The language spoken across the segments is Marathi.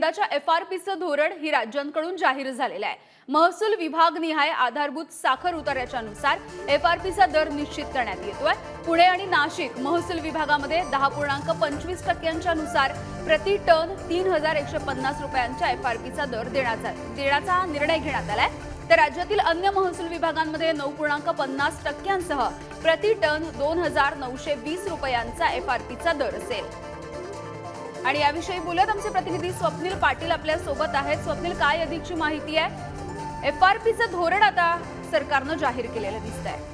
यंदाच्या एफ आर पीचं धोरण ही राज्यांकडून जाहीर झालेलं आहे. महसूल विभागनिहाय आधारभूत साखर उतार्याच्या नुसार एफ आर पीचा दर निश्चित करण्यात येतोय. पुणे आणि नाशिक महसूल विभागामध्ये दहा पूर्णांक पंचवीस टक्क्यांच्या नुसार प्रति टन तीन हजार एकशे पन्नास रुपयांच्या एफ आर पीचा दर देण्याचा देण्याचा निर्णय घेण्यात आलाय. तर राज्यातील अन्य महसूल विभागांमध्ये नऊ पूर्णांक पन्नास टक्क्यांसह प्रति टन दोन हजार नऊशे वीस रुपयांचा एफ आर पीचा दर असेल. आणि याविषयी बोलत आमचे प्रतिनिधी स्वप्नील पाटील आपल्यासोबत आहेत. स्वप्नील काय अधिकची माहिती आहे? एफ आर पीचं धोरण आता सरकारनं जाहीर केलेलं दिसत आहे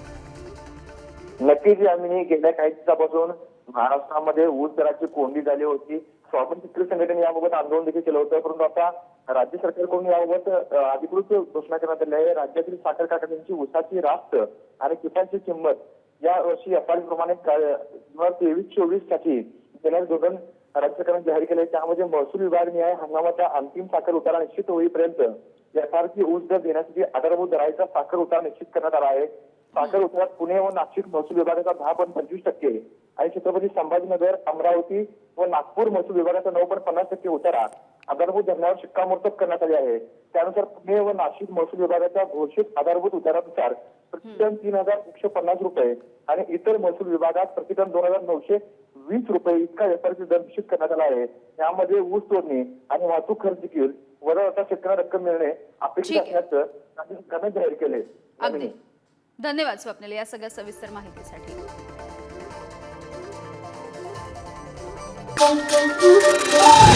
नक्कीच आम्ही गेल्या काही दिवसापासून महाराष्ट्रामध्ये ऊस दराची कोंडी झाली होती. स्वातंत्र्य शेतकरी संघटनेने याबाबत आंदोलन देखील केलं होतं परंतु आता राज्य सरकारकडून याबाबत अधिकृत घोषणा करण्यात आली आहे. राज्यातील साखर कारखान्यांची ऊसाची रास्त आणि पिकांची किंमत या वर्षी एफआर प्रमाणे तेवीस चोवीससाठी देण्याचं धोरण राज्यकरण सरकारने जाहीर केले त्यामध्ये महसूल विभाग न्याय हंगामाचा अंतिम साखर उतारा निश्चित होईपर्यंत एफआरपी ऊस दर देण्यासाठी आधारभूत दराचा साखर उतारा निश्चित करण्यात आला आहे. साखर उतारात पुणे व नाशिक महसूल विभागाचा दहा पॉईंट पंचवीस टक्के आणि छत्रपती संभाजीनगर अमरावती व नागपूर महसूल विभागाचा नऊ पॉईंट पन्नास टक्के उतारा आधारभूत धरणावर शिक्कामोर्तब करण्यात आले आहे. त्यानुसार पुणे व नाशिक महसूल विभागाच्या घोषित आधारभूत उतारानुसार प्रतिटन तीन हजार एकशे पन्नास रुपये आणि इतर महसूल विभागात प्रतिटन दोन हजार नऊशे वीस रुपये इतका एफआरपी दर निश्चित करण्यात आला आहे. यामध्ये ऊस तोडणी आणि वाहतूक खर्च देखील वर आता शेतकऱ्यांना रक्कम मिळणे अपेक्षित. असल्याचं जाहीर केले अगदी. धन्यवाद स्वप्नील या सगळ्या सविस्तर माहितीसाठी. Thank you.